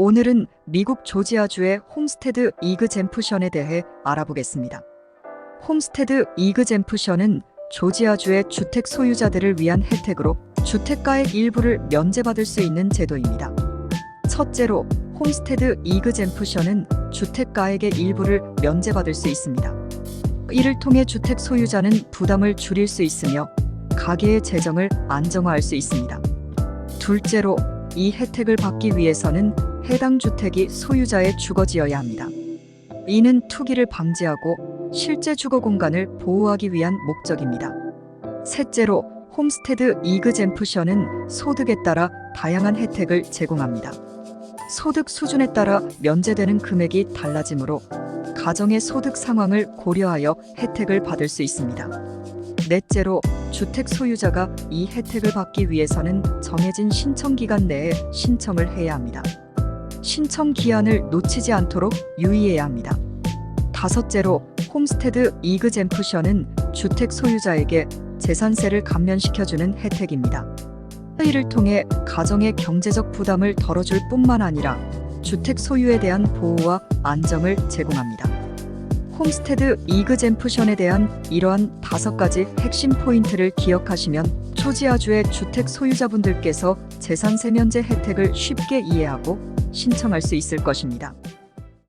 오늘은 미국 조지아주의 홈스테드 이그젠프션에 대해 알아보겠습니다. 홈스테드 이그젠프션은 조지아주의 주택 소유자들을 위한 혜택으로 주택가의 일부를 면제받을 수 있는 제도입니다. 첫째로 홈스테드 이그젠프션은 주택가액의 일부를 면제받을 수 있습니다. 이를 통해 주택 소유자는 부담을 줄일 수 있으며 가계의 재정을 안정화할 수 있습니다. 둘째로 이 혜택을 받기 위해서는 해당 주택이 소유자의 주거지여야 합니다. 이는 투기를 방지하고 실제 주거 공간을 보호하기 위한 목적입니다. 셋째로 홈스테드 이그젠프션은 소득에 따라 다양한 혜택을 제공합니다. 소득 수준에 따라 면제되는 금액이 달라지므로 가정의 소득 상황을 고려하여 혜택을 받을 수 있습니다. 넷째로 주택 소유자가 이 혜택을 받기 위해서는 정해진 신청 기간 내에 신청을 해야 합니다. 신청 기한을 놓치지 않도록 유의해야 합니다. 다섯째로 홈스테드 이그젠프션은 주택 소유자에게 재산세를 감면시켜주는 혜택입니다. 이를 통해 가정의 경제적 부담을 덜어줄 뿐만 아니라 주택 소유에 대한 보호와 안정을 제공합니다. 홈스테드 이그젠프션에 대한 이러한 다섯 가지 핵심 포인트를 기억하시면 조지아주의 주택 소유자분들께서 재산 세 면제 혜택을 쉽게 이해하고 신청할 수 있을 것입니다.